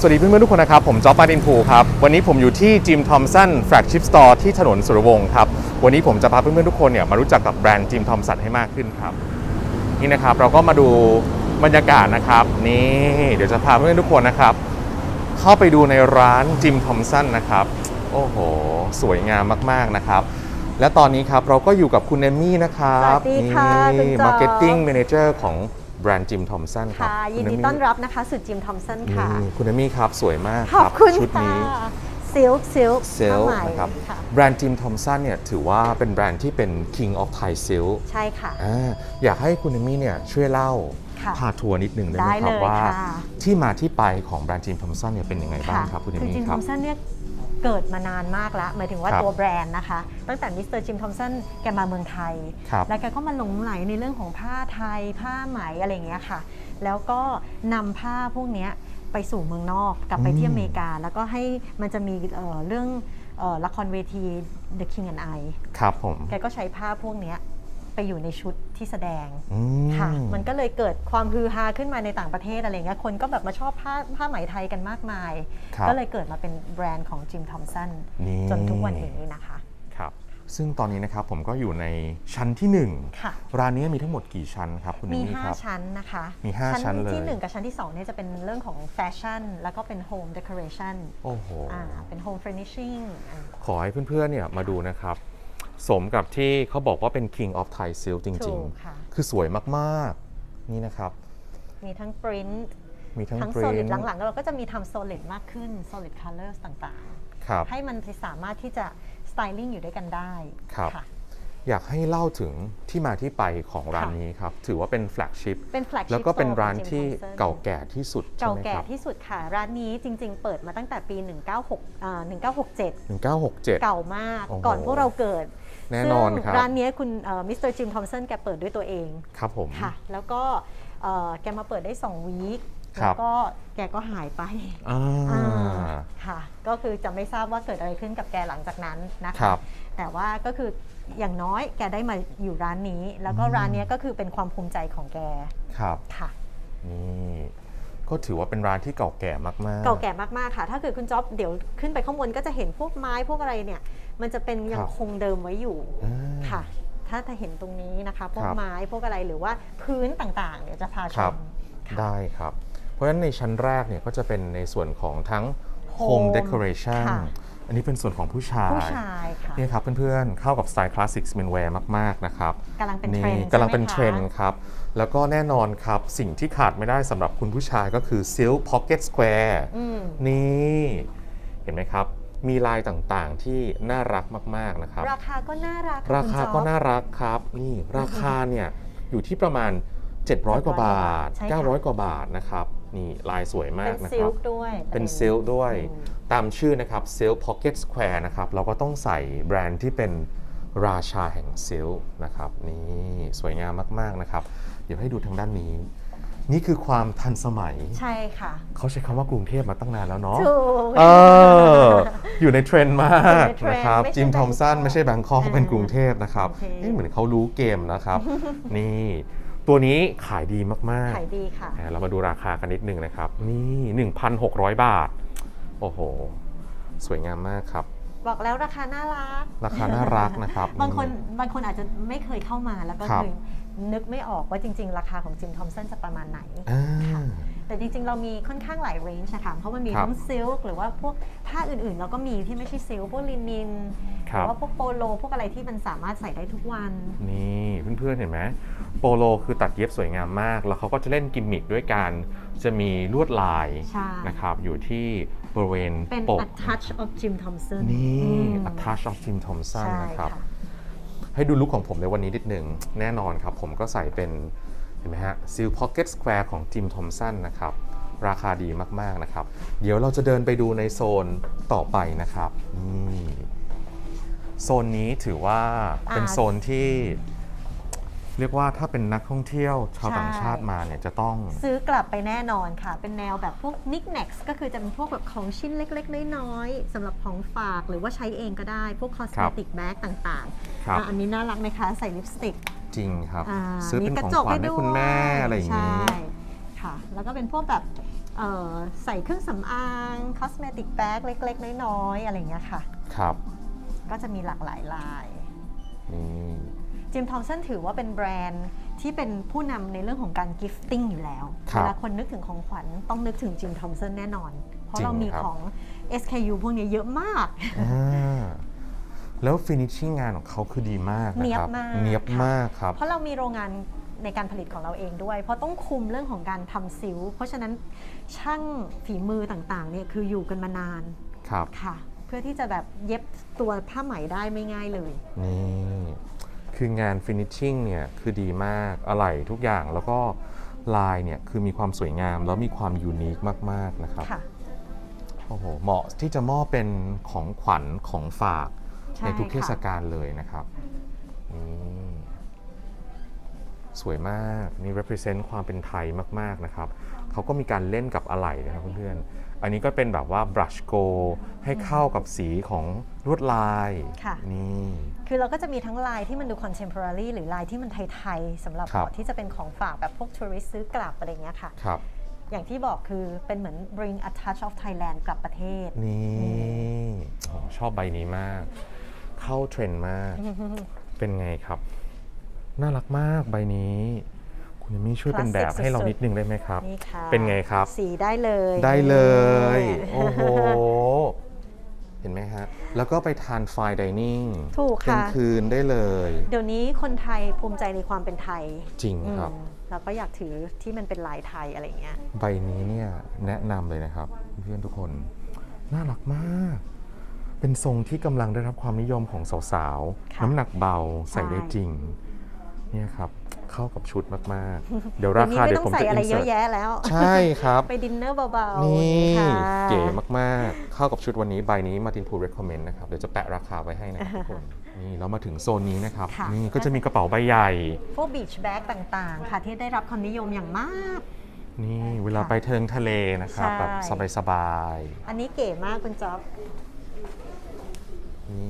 สวัสดีเพื่อนๆทุกคนนะครับ ผมจ๊อบมาดินพูครับ วันนี้ผมอยู่ที่จิมทอมสันแฟลกชิพสตอร์ที่ถนนสุรวงศ์ครับ วันนี้ผมจะพาเพื่อนๆทุกคนเนี่ยมารู้จักกับแบรนด์จิมทอมสันให้มากขึ้นครับ นี่นะครับเราก็มาดูบรรยากาศนะครับ นี่เดี๋ยวจะพาเพื่อนๆทุกคนนะครับ เข้าไปดูในร้านจิมทอมสันนะครับ โอ้โห สวยงามมากๆนะครับ และตอนนี้ครับเราก็อยู่กับคุณเอมมี่นะครับสวัสดีค่ะคุณนี่จ๊อบ มาร์เก็ตติ้งแมเนเจอร์ของ แบรนด์จิมทอมสันครับค่ะ ยินคุณดีเอมมี่ต้อนรับนะคะ สุดจิมทอมสันค่ะนี่คุณเอมี่ครับ สวยมากขอบครับคุณชุดค่ะนี้ซิลซิลเซลนะครับแบรนด์จิมทอมสันเนี่ยถือว่าเป็นแบรนด์ที่เป็น King of Thai Silk ใช่ค่ะอ่าอยากให้คุณเอมี่เนี่ยช่วยเล่าค่ะพาทัวร์นิดหนึ่งได้ไหมได้ครับเลยว่าค่ะที่มาที่ไปของแบรนด์จิมทอมสันเนี่ยเป็นยังไงบ้างครับคุณเอคือมี่จิมคทรัอบมสันเนี่ย เกิดมานานมากแล้วหมายถึงว่าครับตัวแบรนด์นะคะ ตั้งแต่มิสเตอร์จิมทอมสันแกมาเมืองไทย ครับ แล้วแกก็มาหลงไหลในเรื่องของผ้าไทย ผ้าไหมอะไรอย่างเงี้ยค่ะ แล้วก็นำผ้าพวกเนี้ยไปสู่เมืองนอกกลับไปที่อืม อเมริกา แล้วก็ให้มันจะมีเอ่อเรื่องเอ่อละครเวที The King and I ครับผม แกก็ใช้ผ้าพวกเนี้ย ไปอยู่ในชุดที่แสดงอืม ค่ะ มันก็เลยเกิดความฮือฮาขึ้นมาในต่างประเทศอะไรเงี้ยคนก็แบบมาชอบผ้าผ้าไหมไทยกันมากมาย ครับก็เลยเกิดมาเป็นแบรนด์ของจิมทอมสันนี่ จนทุกวันนี้นะคะครับ ซึ่งตอนนี้นะครับผมก็อยู่ในชั้นที่หนึ่งค่ะ ร้านนี้มีทั้งหมดกี่ชั้นครับคุณเอมีมี่ครับ 5 ชั้นนะคะมีห้าชั้นเลย ที่ 1 กับชั้นที่ 2 เนี่ยจะเป็นเรื่องของแฟชั่น แล้วก็เป็นโฮมเด o อเรชันโอ้โหอ่าเป็นโฮมเฟอร์นิชชิ่ง ขอให้เพื่อนๆเนี่ยมาดูนะครับ สมกับที่เขาบอกว่าเป็น King of Thai Silk จถูริงกค่ะ ๆ คือสวยมากๆ นี่นะครับ มีทั้งปริ้นมีทั้งทั้งปริโซลิดนหลังๆ เราก็จะมีทำโซลิดมากขึ้น solid colors ต่างครับ ๆ ให้มันสามารถที่จะสไตลิ่งอยู่ด้วยกันได้ครับค่ะอยากให้เล่าถึงที่มาที่ไปของร้านค่ะ นี้ครับ ถือว่าเป็นแฟลกชิพเป็น flagship แล้วก็เป็น store ร้านของ Jim ที่ Thompson เก่าแก่ที่สุดใช่เก่าไหมแก่ครับ ที่สุดค่ะ ร้านนี้จริง ๆ เปิดมาตั้งแต่ปี 196อ่า1967 1967 เก่ามาก โอ้โหก่อนพวกเราเกิด แน่นอนซึ่งครับ ร้านนี้คุณมิสเตอร์จิมทอมสันแกเปิดด้วยตัวเองครับผมค่ะ แล้วก็เอ่อแกมาเปิดได้ 2 วีคครัแล้บวก็แกก็หายไปอ่าอ่าค่ะ ก็คือจะไม่ทราบว่าเกิดอะไรขึ้นกับแกหลังจากนั้นนะครัคะบแต่ว่าก็คืออย่างน้อยแกได้มาอยู่ร้านนี้ แล้วก็อืมร้านนี้ก็คือเป็นความภูมิใจของแกครับค่ะนี่ก็ถือว่าเป็นร้านที่เก่าแก่มากๆ เก่าแก่มากๆค่ะ ถ้าเกิดคุณจ๊อบเดี๋ยวขึ้นไปข้างบนก็จะเห็นพวกไม้พวกอะไรเนี่ย มันจะเป็นยังครับคงเดิมไว้อยู่อ่าค่ะ ถ้าถ้าเห็นตรงนี้นะคะ พวคกรับไม้พวกอะไรหรือว่าพื้นต่างๆเดี๋ยวจะพาชครับมค่ะได้ครับ เพราะฉะนั้นในชั้นแรกเนี่ยก็จะเป็นในส่วนของทั้ง Home Home Decoration ค่ะอันนี้เป็นส่วนของผู้ชายผู้ชายค่ะนี่ครับเพื่อนๆ เข้ากับสไตล์คลาสสิกสเมนแวร์มาก ๆ นะครับกำลังเป็นเทรนด์กำลังเป็นใช่เทไหมรคะนด์ครับ แล้วก็แน่นอนครับ สิ่งที่ขาดไม่ได้สำหรับคุณผู้ชายก็คือ Silk Pocket Square อืมนี่ เห็นไหมครับ มีลายต่างๆที่น่ารักมากๆนะครับ ราคาก็น่ารักราคาก็น่ารักรักครับนี่ราคาเนี่ยอยู่ที่ประมาณ 700 กว่าบาทใช่ค่ะ900 กว่าบาทนะครับนี่ลายสวยมาเป็กนนะซิคลรับค์ด้วย เป็นประเซด็ลล์ด้วยอืมตามชื่อนะครับเซลล์พ็อกเก็ตสแควร์นะครับเราก็ต้องใส่แบรนด์ที่เป็นราชาแห่งเซลล์นะครับนี่สวยงามมากๆนะครับ เดี๋ยวให้ดูทางด้านนี้ นี่คือความทันสมัย ใช่ค่ะ เขาใช้คำว่ากรุงเทพมาตั้งนานแล้วเนาะถูก เอออยู่ในเทรนด์มากอยู่ในเทรนด์นะครับ ไม่ใช่จิมทอมสัน Bangkok ไม่ใช่แบงคอกเขาเป็นอ่ากรุงเทพนะครับโอเค เอ๊ะเหมือนเขารู้เกมนะครับ นี่ ตัวนี้ขายดีมากขายดีค่ะๆอ่าเรามาดูราคากันนิดนึงนะครับ นี่ 1,600 บาท โอ้โห สวยงามมากครับ บอกแล้วราคาน่ารัก ราคาน่ารักนะครับ บางคนอืมบางคนอาจจะไม่เคยเข้ามาแล้วก็ครับคือ นึกไม่ออกว่าจริง ๆ ราคาของจิมทอมสันจะประมาณไหนอ่าค่ะแต่จริง ๆ เรามีค่อนข้างหลายเรนจ์นะคะ เพราะมันมีครับทั้งซิลค์หรือว่าพวกผ้าอื่นๆ เราก็มีที่ไม่ใช่ซิลค์พวกลินินหครัรืบว่าพวกโปโล พวกอะไรที่มันสามารถใส่ได้ทุกวัน นี่เพื่อนๆ เห็นไหมโปโลคือตัดเย็บสวยงามมาก แล้วเขาก็จะเล่นกิมมิคด้วยการจะมีลวดลายใช่นะครับอยู่ที่บริเวณเป็นปก a touch of Jim Thompson นี่อืม A Touch of Jim Thompson ใช่นะครับค่ะ ให้ดูลุคของผมในวันนี้นิดหนึ่งแน่นอนครับ ผมก็ใส่เป็นเห็นไหมฮะ Seal Pocket Square ของ Jim Thompson นะครับ ราคาดีมาก ๆ นะครับ เดี๋ยวเราจะเดินไปดูในโซนต่อไปนะครับนี่โซนนี้ถือว่าเป็นอ่าโซนที่ เรียกว่าถ้าเป็นนักท่องเที่ยวชาวใช่ ต่างชาติมาเนี่ยจะต้อง ซื้อกลับไปแน่นอนค่ะ เป็นแนวแบบพวก knickknacks ก็คือจะเป็นพวกแบบของชิ้นเล็กๆ น้อยๆสำหรับของฝากหรือว่าใช้เองก็ได้ พวก cosmetic bag ต่างครับๆอะอันนี้น่ารักนะคะ ใส่ลิปสติกจริงครับอ่าซื้อเป็นมีกระของจกขวัญให้ด้วยคุณแม่อะไรอย่างนี้ ใช่ค่ะ แล้วก็เป็นพวกแบบเอ่อใส่เครื่องสำอางคอสเมติกแบ็กเล็กๆ น้อยๆ อะไรอย่างเงี้ยค่ะ ครับก็จะมีหลากหลายลาย นี่ จิมทอมสันถือว่าเป็นแบรนด์ที่เป็นผู้นำในเรื่องของการกิฟติ้งอยู่แล้วครัเวบลาคนนึกถึงของขวัญต้องนึกถึงจิมทอมสันแน่นอน เพราะจริงเรามีครับของ SKU พวกนี้เยอะมากอ่าแล้วฟินิชชิ่งงานของเขาคือดีมากนะเนี๊ยคบรับมากเนียบค่ะมากครับ เพราะเรามีโรงงานในการผลิตของเราเองด้วย เพราะต้องคุมเรื่องของการทำซิลเพราะฉะนั้นช่างฝีมือต่างๆเนี่ยคืออยู่กันมานานครับค่ะ เพื่อที่จะแบบเย็บตัวผ้าไหมได้ไม่ง่ายเลยนี่ คืองานฟินิชชิ่งเนี่ยคือดีมากอะไหล่ทุกอย่างแล้วก็ลายเนี่ยคือมีความสวยงามแล้วมีความยูนิคมาก ๆ นะครับค่ะ โอ้โหเหมาะที่จะมอบเป็นของขวัญของฝากใช่ในทุกเทศค่ะ กาลเลยนะครับนี่สวยมากนี่ represent ความเป็นไทยมาก ๆ นะครับเขาก็มีการเล่นกับอะไหล่นะครับเพื่อนๆ อันนี้ก็เป็นแบบว่า brush go ให้เข้ากับสีของลวดลายค่ะ นี่ คือเราก็จะมีทั้งลายที่มันดู contemporary หรือลายที่มันไทยๆสำหรับครับเหมาะที่จะเป็นของฝากแบบพวกทัวริสซื้อกลับอะไรเงี้ยค่ะ ครับ อย่างที่บอกคือเป็นเหมือน bring a touch of Thailand กลับประเทศ นี่โอ้ชอบใบนี้มาก เข้าเทรนด์มาก เป็นไงครับ น่ารักมากใบนี้ คุณยามี่ช่วยเป็นแบบให้เราสุดๆนิดนึงได้ไหมครับ นี่ค่ะเป็นไงครับ สีได้เลยได้เลยนี่โอ้โห เห็นไหมฮะ แล้วก็ไปทานไฟดิเนิ่งถูกกลางค่ะคืนได้เลย เดี๋ยวนี้คนไทยภูมิใจในความเป็นไทยจริงอืมครับแล้วก็อยากถือที่มันเป็นลายไทยอะไรเงี้ย ใบนี้เนี่ยแนะนำเลยนะครับ เพื่อนๆทุกคน น่ารักมาก เป็นทรงที่กำลังได้รับความนิยมของสาวค่ะๆน้ำหนักเบาใส่ได้ใช่จริง เนี่ยครับ เข้ากับชุดมากๆ เดี๋ยววัรานนี้คาไม่เดี๋ยต้อวผมงใส่จะอะไรอินเยเสิอะร์ตแยะแล้วใช่ครับ ไปดินเนอร์เบาๆ นี่ค่ะเก๋มากๆ เข้ากับชุดวันนี้ใบนี้มาตินพู recommend นะครับ เดี๋ยวจะแปะราคาไว้ให้นะครับทุกคนนี่เรามาถึงโซนนี้นะครับค่ะนี่ก็จะมีกระเป๋าใบใหญ่ พวกบีชแบ็กต่างๆ ค่ะ ที่ได้รับความนิยมอย่างมากนี่เวลาค่ะไปเทิงทะเลนะครับใช่แบบสบายอันนี้เก๋มากคุณจ๊อบๆนี่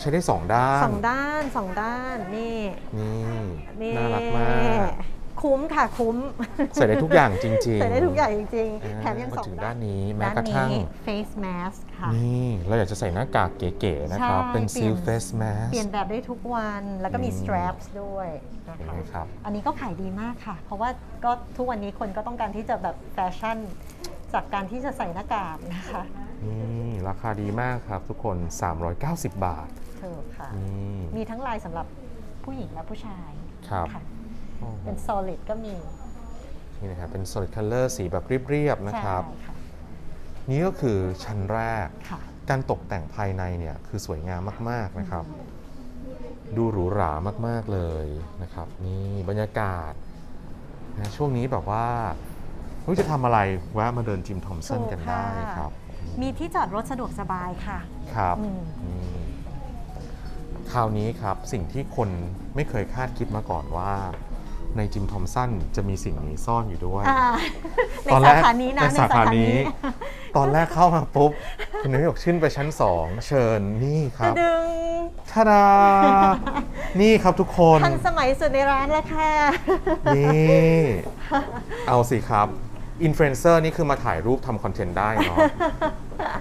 ใช้ได้สองด้านสองด้านสองด้านนี่นี่นี่น่ารักมาก คุ้มค่ะคุ้ม ใส่ได้ทุกอย่างจริงๆ ใส่ได้ทุกอย่างจริงอ่าๆแถมยังมาสองถึงด้าด้านนนี้แม้กระด้านทั่งนี้ face mask ค่ะนี่เราอยากจะใส่หน้ากากเก๋ๆนะครับใช่เป็นเปลี่ซิยลนเฟสแมสเปลี่ยนแบบได้ทุกวันแล้วก็มีอืม straps ด้วยนะเห็นคะไหมครับอันนี้ก็ขายดีมากค่ะ เพราะว่าก็ทุกวันนี้คนก็ต้องการที่จะแบบแฟชั่นจากการที่จะใส่หน้ากากนะคะนี่ราคาดีมากครับทุกคน 390 บาท ถูกค่ะนี่มีทั้งลายสำหรับผู้หญิงและผู้ชายครับค่ะโอ้โหเป็น solid ก็มีนี่นะครับเป็น solid color สีแบบเรียบๆนะครับ ใช่ค่ะนี่ก็คือชั้นแรก ค่ะ การตกแต่งภายในเนี่ยคือสวยงามมากๆนะครับ ดูหรูหรามากๆเลยนะครับนี่บรรยากาศนะช่วงนี้แบบว่าไม่รู้จะทำอะไรแวะมาเดินจิมทอมสันกันได้ถูกค่ะครับมีที่จอดรถสะดวกสบายค่ะครับอืม นี่ค ราวนี้ครับสิ่งที่คนไม่เคยคาดคิดมาก่อนว่า ในจิมทอมสันจะมีสิ่งนี้ซ่อนอยู่ด้วยอ่าในตอนแรสากขานี้นะในสาขานี้ ตอนแรกเข้ามาปุ๊บคุณนุ้ยบอกขึ้นไปชั้นสองเชิญนี่คกรัระบดึงทาดานี่ครับทุกคนทันสมัยสุดในร้านแล้วค่ะนี่เอาสิครับอินฟลูเอนเซอร์นี่คือมาถ่ายรูปทำคอนเทนต์ได้เนาะ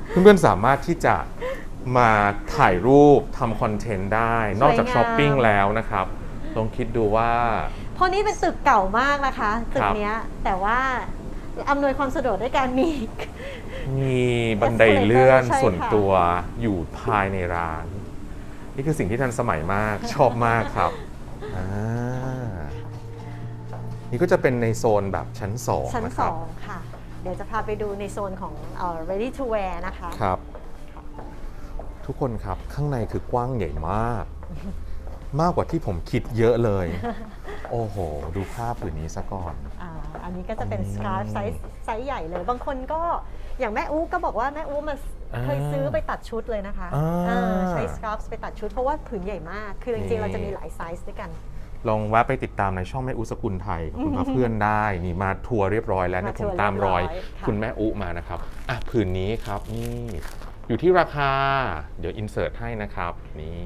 เพื่อนๆสามารถที่จะ มาถ่ายรูปทำคอนเทนต์ได้ นอกจากสวยงาม ช้อปปิ้งแล้วนะครับลองคิดดูว่า เพราะนี้เป็นตึกเก่ามากนะคะตึกเนี้ยแต่ว่าอำนวยความสะดวกด้วยการมี มีบันไดเลื่อนใช่ค่ะ ส่วนตัวอยู่ภายในร้าน นี่คือสิ่งที่ทันสมัยมาก ชอบมากครับอ่านี่ก็จะเป็นในโซนแบบชั้นสองชั้นนะคสรัอบงค่ะ เดี๋ยวจะพาไปดูในโซนของเอ่อ ready to wear นะคะ ครับ ทุกคนครับข้างในคือกว้างใหญ่มาก มากกว่าที่ผมคิดเยอะเลย โอ้โห ดูภาพผืนนี้ซะก่อน อ่าอันนี้ก็จะเป็นอืมสการ์ฟไซส์ไซส์ใหญ่เลย บางคนก็อย่างแม่อู้ก็บอกว่าแม่อู้มาอ่าเคยซื้อไปตัดชุดเลยนะคะอ่า เออใช้สการ์ฟไปตัดชุดเพราะว่าผืนใหญ่มาก คือจนี่ริงๆเราจะมีหลายไซส์ด้วยกัน ลองแวะไปติดตามในช่องแม่อุสกุลไทยกับคุณพระเพื่อนได้นี่มาทัวร์เรียบร้อยแล้วเนี่ยมาผทัมวร์ตามรอย เรียบร้อยค่ะ คุณแม่อุมานะครับอะผืนนี้ครับนี่ อยู่ที่ราคา เดี๋ยวอินเสิร์ตให้นะครับ นี่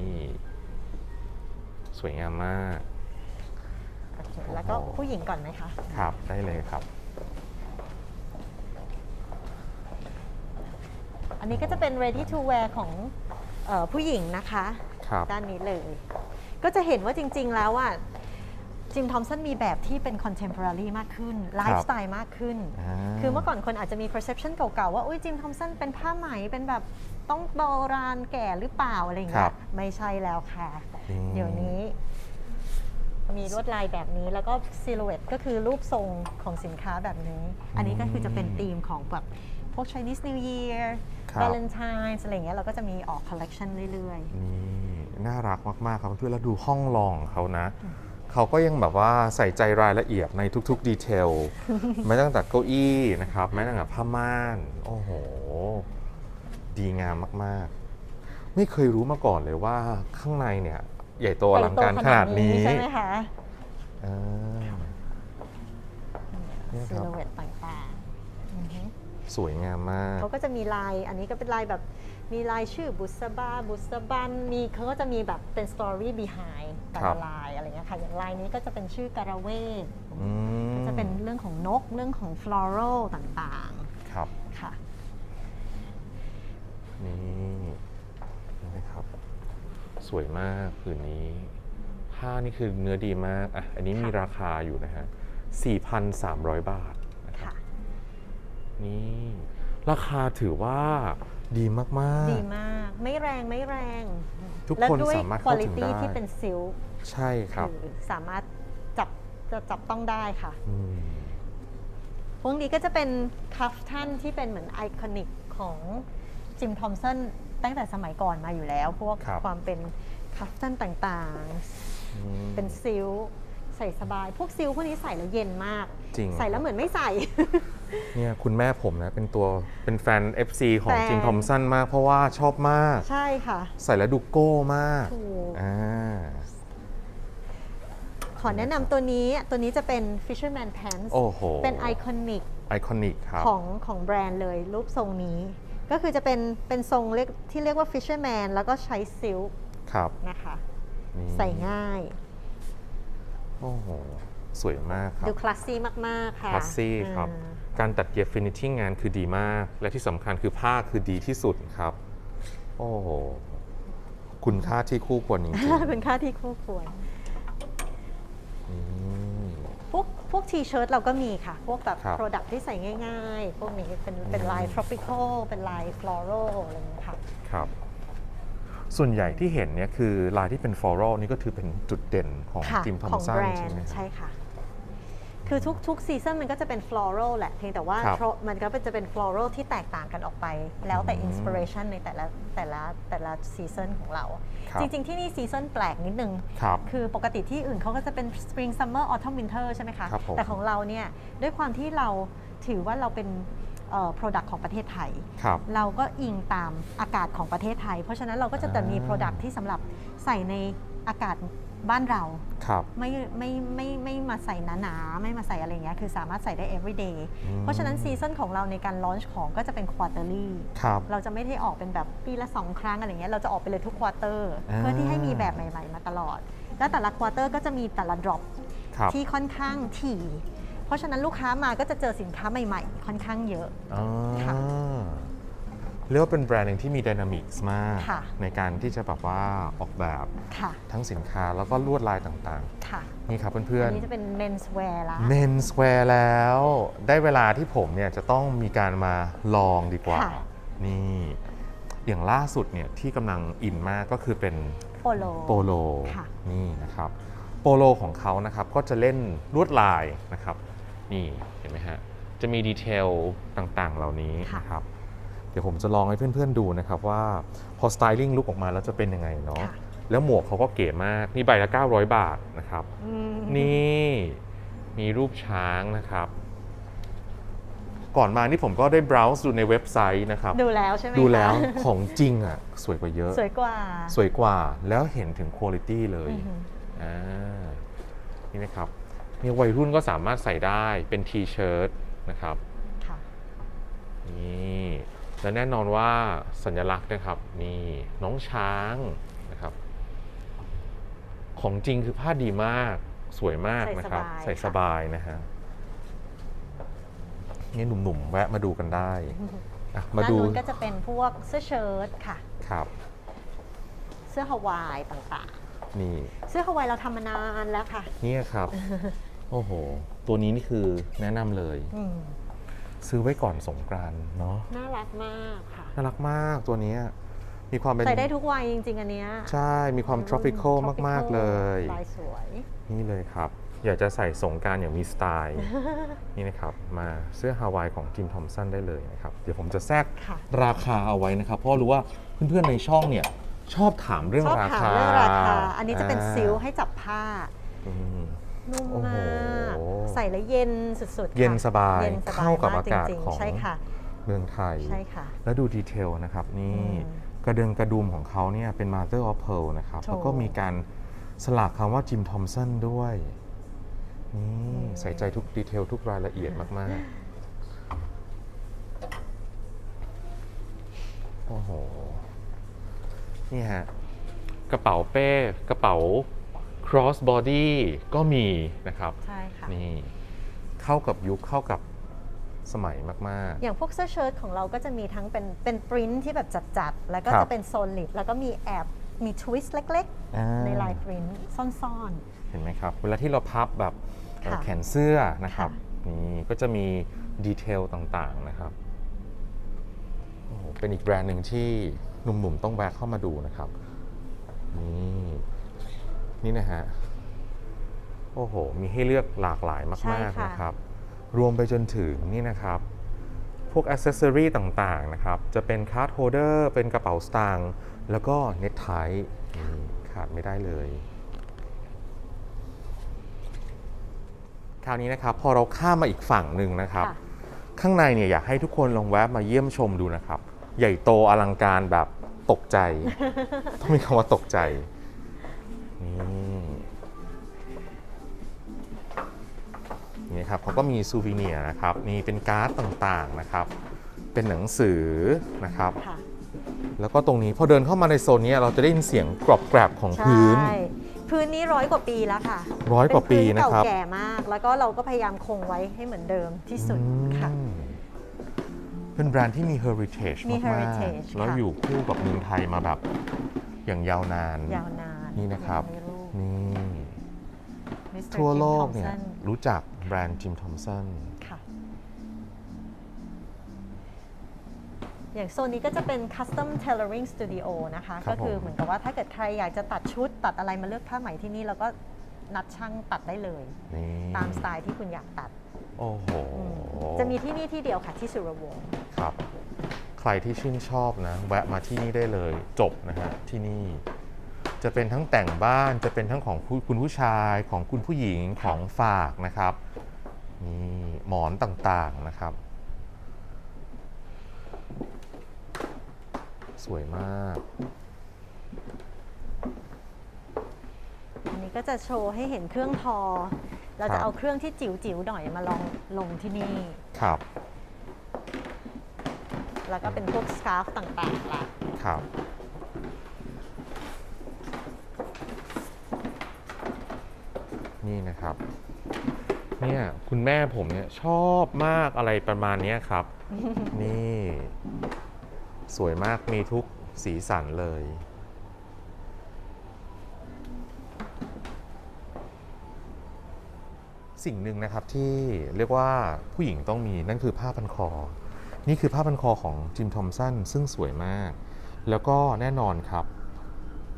สวยงามมากแล้วก็ผู้หญิงก่อนไหมคะ ครับ ได้เลยครับ อันนี้ก็จะเป็น ready to wear ของออผู้หญิงนะคะด้านนี้เลย ก็จะเห็นว่าจริง ๆ แล้วอะ จิมทอมสันมีแบบที่เป็น contemporary มากขึ้นไลฟ์สไตล์มากขึ้นอ่าคือเมื่อก่อนคนอาจจะมี perception เก่าๆ ว่า อุ้ยจิมทอมสันเป็นผ้าไหมเป็นแบบต้องโบราณแก่หรือเปล่า อะไรอย่างคเงี้รัยบไม่ใช่แล้วค่ะนี่เดี๋ยวนี้ มีลวดลายแบบนี้แล้วก็ silhouette ก็คือรูปทรงของสินค้าแบบนี้ อันนี้ก็คือจะเป็นธีมของแบบพวก Chinese New Year ครับ Valentine's อะไรอย่างเงี้ยเราก็จะมีออก collection เรื่อยนี่ น่ารักมากๆครับเพื่อนๆแล้วดูห้องรองของเขานะ เขาก็ยังแบบว่าใส่ใจรายละเอียดในทุกๆดีเทลแม้ตั้งแต่เก้าอี้นะครับแม้ตั้งแต่ผ้าม่าน โอ้โห ดีงามมากๆ ไม่เคยรู้มาก่อนเลยว่าข้างในเนี่ย ใหญ่โตๆอลังการขนาดนี้ใช่ไหมคะอ่าเนี่ยครับ silhouette ต่างๆอือฮึสวยงามมากเขาก็จะมีลาย อันนี้ก็เป็นลายแบบ มีลายชื่อบุษบา บุษบัน มีเขาก็จะมีแบบเป็น story behind แต่ครัละบลายอะไรเงี้ยค่ะ อย่างลายนี้ก็จะเป็นชื่อการะเวทอืมก็จะเป็นเรื่องของนก เรื่องของ floral ต่างครับๆค่ะนี่นี่นะครับ สวยมากผืนนี้ ผ้านี่คือเนื้อดีมาก อะ อันนี้มีราคาอยู่นะฮะ 4,300 บาทนะครับค่ะนี่ ราคาถือว่าดีมากดีมาก ไม่แรงไม่แรงทุกและคนด้วยสามารถเข้าถึง quality ได้ที่เป็นซิลค์ๆใช่ครับคือสามารถจับจะจับต้องได้ค่ะอืมพวกนี้ก็จะเป็นคัฟทันที่เป็นเหมือนไอคอนิกของจิมทอมสันตั้งแต่สมัยก่อนมาอยู่แล้ว พวกครับความเป็นคัฟทันต่างอืมๆเป็นซิลค์ใส่สบาย พวกซิลค์พวกนี้ใส่แล้วเย็นมากจริงใส่แล้วเหมือนไม่ใส่ เนี่ยคุณแม่ผมนะเป็นตัวเป็นแฟน FC ของแฟน จิมทอมสันมาก เพราะว่าชอบมาก ใช่ค่ะ ใส่แล้วดูโก้มากถูก อ่า ขอแนะนำตัวนี้ตัวนี้จะเป็น Fisherman Pants โอ้โหเป็นไอคอนิกไอคอนิกครับ ของของแบรนด์เลยรูปทรงนี้ ก็คือจะเป็นเป็นทรงเรียกที่เรียกว่า Fisherman แล้วก็ใช้ซิลค์ครับนะคะ นี่ใส่ง่าย โอ้โห สวยมากครับ ดูคลาสซี่มาก ๆ ค่ะคลาสซี่ครับ อ่า การตัดเย็บฟินิชชิ่งงานคือดีมาก และที่สำคัญคือผ้าคือดีที่สุดครับ โอ้โหคุณค่าที่คู่ควรจริงเป็นค่าที่คู่ควร ๆอืม พวกพวกทีเชิ้ตเราก็มีค่ะ พวกแบบครับ โปรดักที่ใส่ง่ายๆ พวกนี้เป็นเป็นลาย tropical เป็นลาย floral อะไรอย่างเงี้ยค่ะ ครับ ส่วนใหญ่ที่เห็นเนี่ยคือลายที่เป็นฟลอรัลนี่ก็คือเป็นจุดเด่นของค่ะจิมทอมของสัแบนรใช่นไหมด์ครับ ใช่ค่ะ คือทุกทุกซีซันมันก็จะเป็น floral แหละ เพียงแต่ว่าครับเพราะมันก็เป็นจะเป็น floral ที่แตกต่างกันออกไป แล้วแต่อืม inspiration ในแต่ละแต่ละแต่ละซีซันของเรา ครับจริง ๆ ที่นี่ซีซันแปลกนิดนึง ครับ คือปกติที่อื่นเขาก็จะเป็น spring summer autumn winter ใช่ไหมคะ ครับผมแต่ของเราเนี่ย ด้วยความที่เราถือว่าเราเป็นเอ่อ product ของประเทศไทย ครับ เราก็อิงตามอากาศของประเทศไทย เพราะฉะนั้นเราก็จะแต่มี อ่า product ที่สำหรับใส่ในอากาศ บ้านเราครับ ไม่ไม่ไม่ไม่มาใส่หนาๆไม่มาใส่อะไรอย่างเงี้ยคือสามารถใส่ได้ everyday อืมเพราะฉะนั้นซีซันของเราในการ launch ของก็จะเป็น quarterly ครับเราจะไม่ได้ออกเป็นแบบปีละ 2 ครั้งอะไรเงี้ยเราจะออกไปเลยทุกควอเตอร์อ่าเพื่อที่ให้มีแบบใหม่ ๆ มาตลอด และแต่ละควอเตอร์ก็จะมีแต่ละ drop ครับที่ค่อนข้างถี่ เพราะฉะนั้นลูกค้ามาก็จะเจอสินค้าใหม่ ๆ ค่อนข้างเยอะอ่าค่ะ เรียกว่าเป็นแบรนด์หนึ่งที่มี Dynamics มาก ค่ะในการที่จะแบบว่าออกแบบค่ะ ทั้งสินค้าแล้วก็ลวดลายต่างค่ะ ๆ นี่ครับเพื่ออันนนี้จะเป็น menswear ละ ๆ Menswear แล้ว ได้เวลาที่ผมเนี่ยจะต้องมีการมาลองดีกว่า ค่ะ นี่ อย่างล่าสุดเนี่ยที่กำลังอินมากก็คือเป็นโปโลโปโลค่ะ นี่นะครับโปโลของเขานะครับก็จะเล่นลวดลายนะครับ นี่เห็นไหมฮะจะมีดีเทลต่างๆเหล่านี้ค่ะนะครับเดี๋ยวผมจะลองให้เพื่อนๆดูนะครับว่าพอสไตลิ่งลุกออกมาแล้วจะเป็นยังไงเนาะค่ะแล้วหมวกเขาก็เก๋มาก นี่ใบละ 900 บาทนะครับอืมนี่มีรูปช้างนะครับ ก่อนมานี่ผมก็ได้ browse ดูในเว็บไซต์นะครับ ดูแล้วใช่ไหมดูแล้วคะของจริงอะ สวยกว่าเยอะ สวยกว่า สวยกว่าแล้วเห็นถึงคุณภาพเลยอือหืออ่านี่นะครับเนี่ยวัยรุ่นก็สามารถใส่ได้เป็นทีเชิ้ตนะครับค่ะนี่ และแน่นอนว่าสัญลักษณ์นะครับนี่น้องช้างนะครับ ของจริงคือผ้าดีมากสวยมากนะครับ ใส่ใส่สสบาบายยนะฮะนี่หนุ่มๆแวะมาดูกันได้อะมาด้านดูนู้นก็จะเป็นพวกเสื้อเชิ้ตค่ะครับ เสื้อฮาวายต่างนี่ๆเสื้อฮาวายเราทำมานานแล้วค่ะ เนี่ยครับ โอ้โห ตัวนี้นี่คือแนะนำเลยอืม ซื้อไว้ก่อนสงกรานต์เนาะน่ารักมากค่ะ น่ารักมากตัวเนี้ยมีความเป็นใส่ได้ทุกวัยจริง ๆ อันเนี้ยใช่มีความ tropical มาก ๆ เลยลายสวย นี่เลยครับ อยากจะใส่สงกรารอย่างมีสไตล์ นี่นะครับ มาเสื้อฮาวายของจิมทอมสันได้เลยนะครับ เดี๋ยวผมจะแทรกค่ะ ราคาเอาไว้นะครับ เพราะรู้ว่าเพื่อน ๆ ในช่องเนี่ย ชอบถามเรื่องชอบราถามคาเรื่องราคา อันนี้จะเป็นซิลให้จับผ้า อืม นุ่มโอ้โหมาก ใส่แล้วเย็นสุดๆค่ะเย็นสบายเย็นสบายเข้ากับมอากาศจริงๆของใช่ค่ะ เมืองไทย ใช่ค่ะ แล้วดูดีเทลนะครับ นี่อืมกระเดึงกระดุมของเขาเนี่ยเป็น Mother of Pearl นะครับถูกแล้วก็มีการสลักคำว่าจิมทอมสันด้วย นี่ใส่ใจทุกดีเทลทุกรายละเอียดมาก ๆ โอ้โห นี่ฮะ กระเป๋าเป้ กระเป๋า cross body ก็มีนะครับ ใช่ค่ะ นี่เข้ากับยุคเข้ากับสมัยมาก อย่างพวกเสื้อเชิ้ตของเราก็จะมีทั้งเป็นเป็นปริ้นที่แบบจัดๆ แล้วก็ครับจะเป็นโซลิดแล้วก็มีแอบมีทวิสต์เล็กๆอ่าๆในลายปริ้นซ่อน เห็นไหมครับ เวลาที่เราพับแบบเอ่อค่ะแขนเสื้อนะครับ ค่ นี่ก็จะมีดีเทลต่างๆนะครับโอ้โหเป็นอีกแบรนด์หนึ่งที่หนุ่มๆต้องแวะเข้ามาดูนะครับ นี่ นี่นะฮะ โอ้โห มีให้เลือกหลากหลายใช่มากๆค่ะ นะครับ รวมไปจนถึงนี่นะครับ พวกอ c เซสซอรีต่างๆนะครับ จะเป็นค a r d โฮเดอร์เป็นกระเป๋าสตางค์แล้วก็เน็ตไทนี่ขาดไม่ได้เลย คราวนี้นะครับ พอเราข้ามมาอีกฝั่งหนึ่งนะคๆรับ ค่ะ ข้างในเนี่ยอยากให้ทุกคนลองแวะมาเยี่ยมชมดูนะครับ ใหญ่โตอลังการแบบตกใจ ต้องมีคำว่าตกใจ นี่นี่ครับเขาก็มีซูวิเนียร์นะครับนี่เป็นการ์ดต่างๆนะครับ เป็นหนังสือนะครับค่ะแล้วก็ตรงนี้พอเดินเข้ามาในโซนเนี้ยเราจะได้ยินเสียงกรอบแกรบของพื้นใช่พื้นนี้ร้อยกว่าปีแล้วค่ะร้อยกว่าปีเป็นะครับเก่าแก่มาก แล้วก็เราก็พยายามคงไว้ให้เหมือนเดิมที่สุดค่ะอืมเป็นแบรนด์ที่มี heritage มีมาก heritage ๆแล้วค่ะอยู่คู่กับเมืองไทยมาแบบอย่างยาวนานยาว นานนี่นะครับในรูปนี่ Mr. ทั่ว Jim โลกเนี่ย Thompson รู้จักแบรนด์จิมทอมสันค่ะอย่างโซนนี้ก็จะเป็น custom tailoring studio นะคะครับก็คือผมเหมือนกับว่าถ้าเกิดใครอยากจะตัดชุดตัดอะไรมาเลือกผ้าไหมที่นี่ แล้วก็นัดช่างตัดได้เลยนี่ตามสไตล์ที่คุณอยากตัด โอ้โหอืมจะมีที่นี่ที่เดียวค่ะที่สุรวงศ์ครับ ใครที่ชื่นชอบนะ แวะมาที่นี่ได้เลยจบนะฮะที่นี่ จะเป็นทั้งแต่งบ้านจะเป็นทั้งของผู้คุณผู้ชายของคุณผู้หญิงของฝากนะครับนี่หมอนต่างๆนะครับ สวยมาก อันนี้ก็จะโชว์ให้เห็นเครื่องทอ เราครัจะบ เอาเครื่องที่จิ๋วๆหน่อยมาลองลงที่นี่ ครับ แล้วก็เป็นพวกสคาร์ฟต่างๆล่ะครับ นี่นะครับ เนี่ยคุณแม่ผมเนี่ยชอบมากอะไรประมาณเนี้ยครับ นี่ สวยมากมีทุกสีสันเลย สิ่งหนึ่งนะครับที่เรียกว่าผู้หญิงต้องมีนั่นคือผ้าพันคอ นี่คือผ้าพันคอของจิมทอมสันซึ่งสวยมาก แล้วก็แน่นอนครับ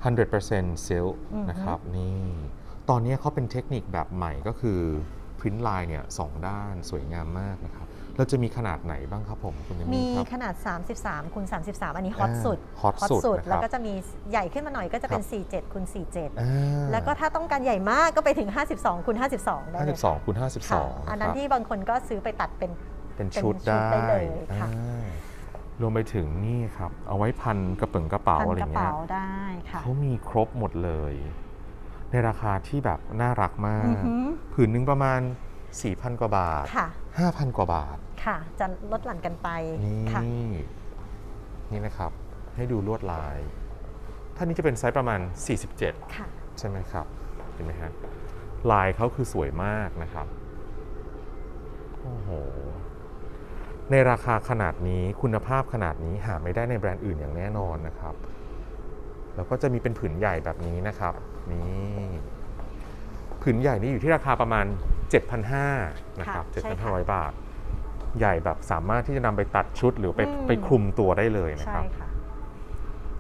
100% silk อือฮึนะครับนี่ ตอนนี้เขาเป็นเทคนิคแบบใหม่ก็คือพิมพ์ลายเนี่ยสองด้านสวยงามมากนะครับเราจะมีขนาดไหนบ้างครับผมคุณเอมีมี่ครับ ขนาด 33คูณ33 อันนี้ฮอตอ่าสุดฮอตสุดนะครับแล้วก็จะมีใหญ่ขึ้นมาหน่อยก็จะเป็นครับ47คูณ47 อ่าแล้วก็ถ้าต้องการใหญ่มากก็ไปถึง 52คูณ52 ได้เลยค่ะ52คูณค่ะ52อันนะคนั้นรับที่บางคนก็ซื้อไปตัดเป็น เป็นเป็นชุดชุดได้ได้เลยค่ะ อ่ารวมไปถึงนี่ครับ เอาไว้พันกระเป๋งกระเป๋าพันอะไรกระเงี้เป๋ายได้ค่ะ เขามีครบหมดเลย ในราคาที่แบบน่ารักมาอืกอหือ ผืนหนึงประมาณ 4,000 กว่าบาท ค่ะ 5,000 กว่าบาท ค่ะ จะลดหลั่นกันไปนี่ ค่ะนี่นะครับ ให้ดูลวดลาย ท่านนี้จะเป็นไซส์ประมาณ 47 ค่ะ ใช่ไหมครับ เห็นไหมฮะ ลายเขาคือสวยมากนะครับ โอ้โห ในราคาขนาดนี้คุณภาพขนาดนี้หาไม่ได้ในแบรนด์อื่นอย่างแน่นอนนะครับ แล้วก็จะมีเป็นผืนใหญ่แบบนี้นะครับนี่ผืนใหญ่นี่อยู่ที่ราคาประมาณ 7,500นะครับค่ะใช่ค่ะ7,500 บาท ใหญ่แบบสามารถที่จะนำไปตัดชุดหรือไปอืมไปคลุมตัวได้เลยนะคใช่รับค่ะ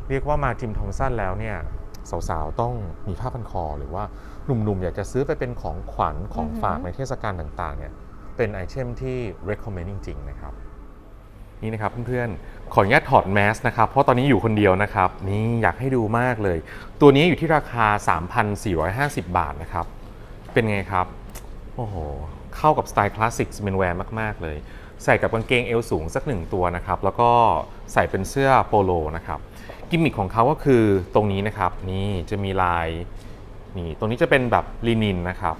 เรียกว่ามาจิมทอมสันแล้วเนี่ยสาวๆ ต้องมีผ้าพันคอหรือว่าหนุ่มๆ อยากจะซื้อไปเป็นของขวัญของอือหือฝากในเทศกาลต่างๆเนี่ยเป็นไอเทมที่ recommend จริงๆ นะครับ นี่นะครับเพื่อนๆ ขออนุญาตถอดแมสนะครับ เพราะตอนนี้อยู่คนเดียวนะครับ นี่อยากให้ดูมากเลย ตัวนี้อยู่ที่ราคา 3,450 บาทนะครับ เป็นไงครับ โอ้โห เข้ากับสไตล์คลาสสิกสเมนแวร์มาก ๆ เลย ใส่กับกางเกงเอวสูงสักหนึ่งตัวนะครับ แล้วก็ใส่เป็นเสื้อโปโลนะครับ กิมมิคของเขาก็คือตรงนี้นะครับ นี่จะมีลายนี่ตรงนี้จะเป็นแบบลินินนะครับ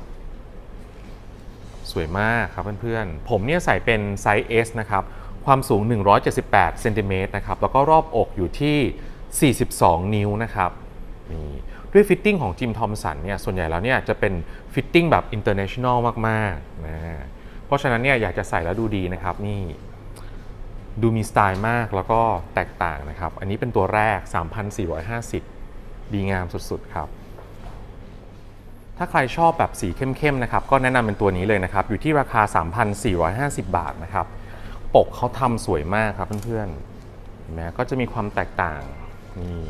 สวยมากครับเพื่อนๆ ผมเนี่ยใส่เป็นไซส์ S นะครับ ความสูง 178เซนติเมตรนะครับ แล้วก็รอบอกอยู่ที่ 42 นิ้วนะครับนี่ด้วยฟิตติ้งของจิมทอมสันเนี่ย ส่วนใหญ่แล้วเนี่ยจะเป็นฟิตติ้งแบบ international มากๆนะ เพราะฉะนั้นเนี่ยอยากจะใส่แล้วดูดีนะครับนี่ดูมีสไตล์มากแล้วก็แตกต่างนะครับ อันนี้เป็นตัวแรก 3,450 ดีงามสุดๆครับ ถ้าใครชอบแบบสีเข้มๆนะครับ ก็แนะนำเป็นตัวนี้เลยนะครับ อยู่ที่ราคา 3,450 บาทนะครับ ปกเขาทำสวยมากครับเพื่อนๆเห็นไหมก็จะมีความแตกต่างนี่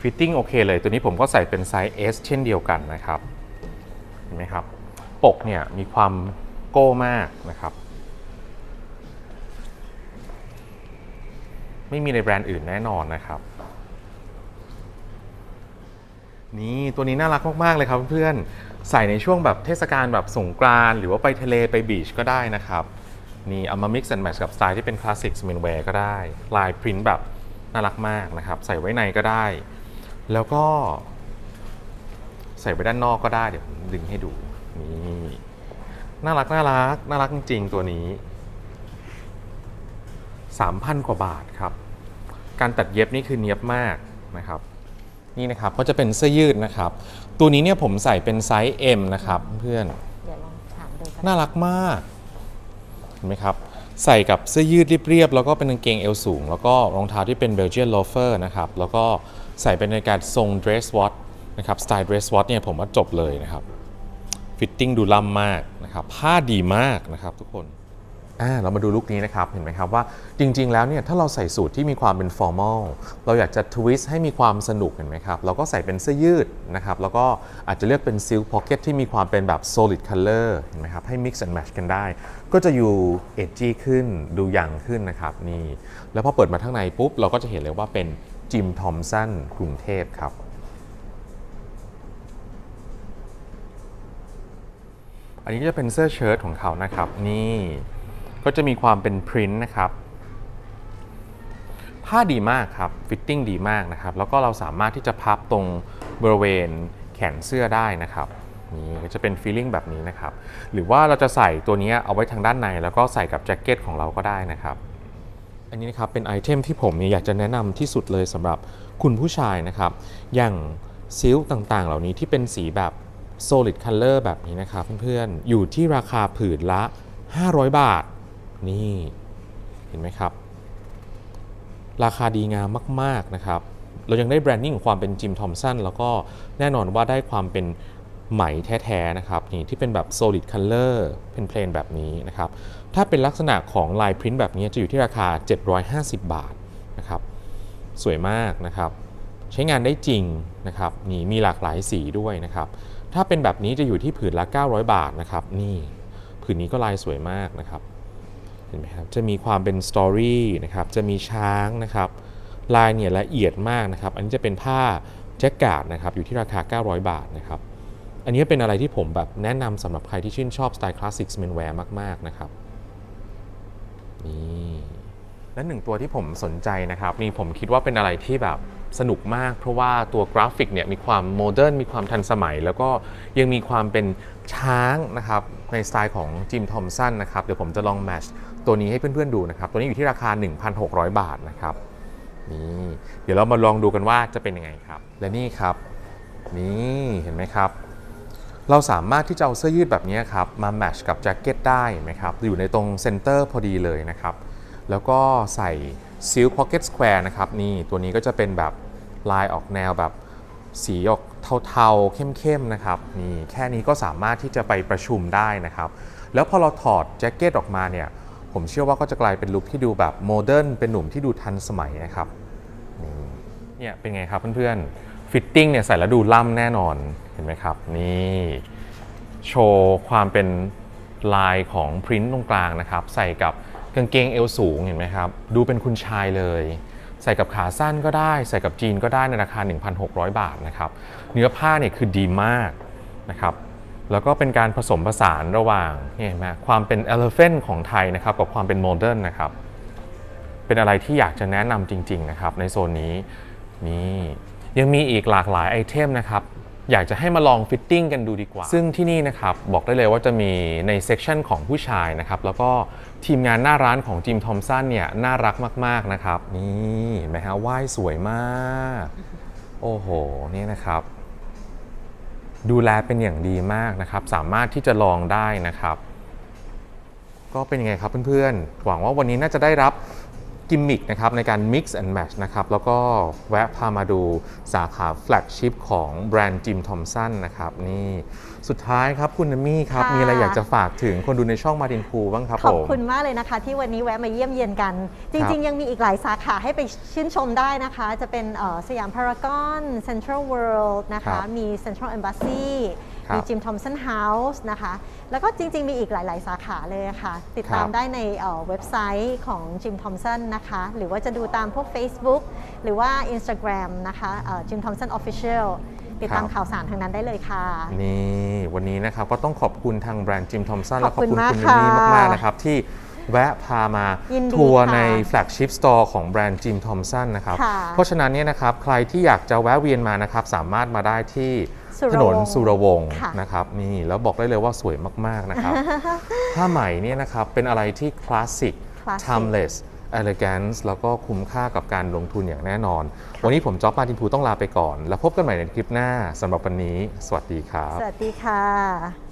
ฟิตติ้งโอเคเลยตัวนี้ผมก็ใส่เป็นไซส์ S เช่นเดียวกันนะครับเห็นไหมครับ ปกเนี่ยมีความโก้มากนะครับ ไม่มีในแบรนด์อื่นแน่นอนนะครับ นี่ตัวนี้น่ารักมากๆเลยครับเพื่อนใส่ในช่วงแบบเทศกาลแบบสงกรานหรือว่าไปทะเลไปบีชก็ได้นะครับ นี่เอามา mix and match กับสไตล์ที่เป็นคลาสสิกสเมนแวร์ก็ได้ ลายพรินต์แบบน่ารักมากนะครับ ใส่ไว้ในก็ได้ แล้วก็ ใส่ไว้ด้านนอกก็ได้ เดี๋ยวผมดึงให้ดู นี่น่ารักน่ารักน่ารักจริง ๆ ตัวนี้ 3,000 กว่าบาทครับ การตัดเย็บนี่คือเนียบมากนะครับนี่นะครับก็จะเป็นเสื้อยืดนะครับ ตัวนี้เนี่ยผมใส่เป็นไซส์ M นะครับเพื่อนเดี๋ยวลองถามดูกันน่ารักมากเห็น ไหมครับใส่กับเสื้อยืดเรียบๆแล้วก็เป็นกางเกงเอวสูง แล้วก็รองเท้าที่เป็นเบลเจียนโลเฟอร์นะครับแล้วก็ใส่เป็นในการทรงเดรสวอตนะครับสไตล์เดรสวอตเนี่ยผมว่าจบเลยนะครับฟิตติ้งดูล่ำมากนะครับผ้าดีมากนะครับทุกคน อ่าเรามาดูลุคนี้นะครับ เห็นไหมครับว่าจริง ๆ แล้วเนี่ยถ้าเราใส่สูทที่มีความเป็นฟอร์มอลเราอยากจะทวิสต์ให้มีความสนุกเห็นไหมครับ เราก็ใส่เป็นเสื้อยืดนะครับ แล้วก็อาจจะเลือกเป็นซิลพ็อกเก็ตที่มีความเป็นแบบ solid color เห็นไหมครับ ให้ mix and match กันได้ ก็จะอยู่เอจจี้ขึ้นดูยังขึ้นนะครับนี่แล้วพอเปิดมาข้างในปุ๊บ เราก็จะเห็นเลยว่าเป็นจิมทอมสันกรุงเทพครับอันนี้จะเป็นเสื้อเชิ้ตของเขานะครับ นี่ ก็จะมีความเป็นพรินต์นะครับ ผ้าดีมากครับ ฟิตติ้งดีมากนะครับ แล้วก็เราสามารถที่จะพับตรงบริเวณแขนเสื้อได้นะครับนี่ก็จะเป็นฟีลลิ่งแบบนี้นะครับ หรือว่าเราจะใส่ตัวนี้เอาไว้ทางด้านใน แล้วก็ใส่กับแจ็คเก็ตของเราก็ได้นะครับ อันนี้นะครับเป็นไอเทมที่ผมอยากจะแนะนำที่สุดเลยสำหรับคุณผู้ชายนะครับ อย่างซิลต่างๆ เหล่านี้ที่เป็นสีแบบ solid color แบบนี้นะครับเพื่อนๆ อยู่ที่ราคาผืนละ 500 บาท นี่เห็นไหมครับ ราคาดีงามมาก ๆ นะครับ เรายังได้แบรนดิ้งของความเป็นจิมทอมสันแล้วก็แน่นอนว่าได้ความเป็นไหมแท้ๆนะครับนี่ที่เป็นแบบ solid color เป็นเพลนแบบนี้นะครับ ถ้าเป็นลักษณะของลายพริ้นท์แบบนี้จะอยู่ที่ราคา 750 บาทนะครับ สวยมากนะครับ ใช้งานได้จริงนะครับนี่มีหลากหลายสีด้วยนะครับ ถ้าเป็นแบบนี้จะอยู่ที่ผืนละ 900 บาทนะครับ นี่ผืนนี้ก็ลายสวยมากนะครับ ห็นไหมครับจะมีความเป็นสตอรี่นะครับจะมีช้างนะครับลายเนี่ยละเอียดมากนะครับ อันนี้จะเป็นผ้าแจ็คการ์ดนะครับอยู่ที่ราคา 900 บาทนะครับอันนี้เป็นอะไรที่ผมแบบแนะนำสำหรับใครที่ชื่นชอบสไตล์คลาสสิกสเมนแวร์มาก ๆ นะครับนี่และหนึ่งตัวที่ผมสนใจนะครับนี่ผมคิดว่าเป็นอะไรที่แบบสนุกมาก เพราะว่าตัวกราฟิกเนี่ยมีความโมเดิร์นมีความทันสมัย แล้วก็ยังมีความเป็นช้างนะครับในสไตล์ของจิมทอมสันนะครับ เดี๋ยวผมจะลองแมช ตัวนี้ให้เพื่อนๆดูนะครับ ตัวนี้อยู่ที่ราคา 1,600 บาทนะครับนี่เดี๋ยวเรามาลองดูกันว่าจะเป็นยังไงครับ และนี่ครับ นี่เห็นไหมครับ เราสามารถที่จะเอาเสื้อยืดแบบนี้ครับมาแมชกับแจ็คเก็ตได้เห็นไหมครับอยู่ในตรงเซนเตอร์พอดีเลยนะครับ แล้วก็ใส่ Silk Pocket Square นะครับนี่ตัวนี้ก็จะเป็นแบบลายออกแนวแบบสีออกเทาๆ เข้มๆนะครับนี่แค่นี้ก็สามารถที่จะไปประชุมได้นะครับ แล้วพอเราถอดแจ็คเก็ตออกมาเนี่ย ผมเชื่อว่าก็จะกลายเป็นลุคที่ดูแบบโมเดิร์นเป็นหนุ่มที่ดูทันสมัยนะครับนี่เนี่ยเป็นไงครับเพื่อนๆฟิตติ้งเนี่ยใส่แล้วดูล่ำแน่นอนเห็นไหมครับ นี่โชว์ความเป็นลายของพริ้นท์ตรงกลางนะครับ ใส่กับกางเกงเอวสูงเห็นไหมครับ ดูเป็นคุณชายเลย ใส่กับขาสั้นก็ได้ ใส่กับจีนก็ได้ในราคา 1,600 บาทนะครับ เนื้อผ้าเนี่ยคือดีมากนะครับ แล้วก็เป็นการผสมผสานระหว่างเนี่เห็นไหมความเป็น elephant ของไทยนะครับกับความเป็นโมเดิร์นนะครับ เป็นอะไรที่อยากจะแนะนำจริง ๆ นะครับ ในโซนนี้นี่ยังมีอีกหลากหลายไอเทมนะครับอยากจะให้มาลองฟิตติ้งกันดูดีกว่า ซึ่งที่นี่นะครับบอกได้เลยว่าจะมีในเซกชันของผู้ชายนะครับ แล้วก็ทีมงานหน้าร้านของจิมทอมสันเนี่ยน่ารักมาก ๆ นะครับ นี่เห็นไหมฮะว่ายสวยมาก โอ้โห นี่นะครับ ดูแลเป็นอย่างดีมากนะครับ สามารถที่จะลองได้นะครับ ก็เป็นยังไงครับเพื่อนๆ หวังว่าวันนี้น่าจะได้รับ กิมมิคนะครับในการ Mix and Match นะครับแล้วก็แวะพามาดูสาขาแฟลกชิพของแบรนด์จิมทอมสันนะครับนี่สุดท้ายครับคุณนมี่ครับ ค่ะ มีอะไรอยากจะฝากถึงคนดูในช่องมาดินพูบ้างครับขอบผมคุณมากเลยนะคะ ที่วันนี้แวะมาเยี่ยมเยียนกันจครัริงบๆยังมีอีกหลายสาขาให้ไปชื่นชมได้นะคะ จะเป็นเอ่อสยามพารากอนเซ็นทรัลเวิลด์นะครัคะ บมีเซ็นทรัลเอมบ s ซีครับ มีจิมทอมสันเฮาส์นะคะ แล้วก็จริง ๆ มีอีกหลาย ๆ สาขาเลยค่ะ ติดตามครับได้ในเอ่อเว็บไซต์ของจิมทอมสันนะคะ หรือว่าจะดูตามพวก Facebook หรือว่า Instagram นะคะจิมทอมสันออฟฟิเชียลติดตามครับข่าวสารทางนั้นได้เลยค่ะ นี่วันนี้นะครับก็ต้องขอบคุณทางแบรนด์จิมทอมสันขและอบขอบคุณคุณมากคุณนมี่ค่ะมาก ๆ นะครับ ที่แวะพามายินดีทัวร์ค่ะในแฟลกชิพสโตร์ของแบรนด์จิมทอมสันนะครับค่ะเพราะฉะนั้นเนี่ยนะครับใครที่อยากจะแวะเวียนมานะครับ สามารถมาได้ที่สุ ถรนวงนศ์สุรวงศ์ค่ะนะครับนี่แล้วบอกได้เลยว่าสวยมากๆนะครับผ้าไหมเนี่ยนะครับเป็นอะไรที่คลาสสิก Classic timeless elegance แล้วก็คุ้มค่ากับการลงทุนอย่างแน่นอน วันนี้ผมจ๊อบมาทินพูต้องลาไปก่อน แล้วพบกันใหม่ในคลิปหน้าสำหรับวันนี้ สวัสดีครับ สวัสดีค่ะ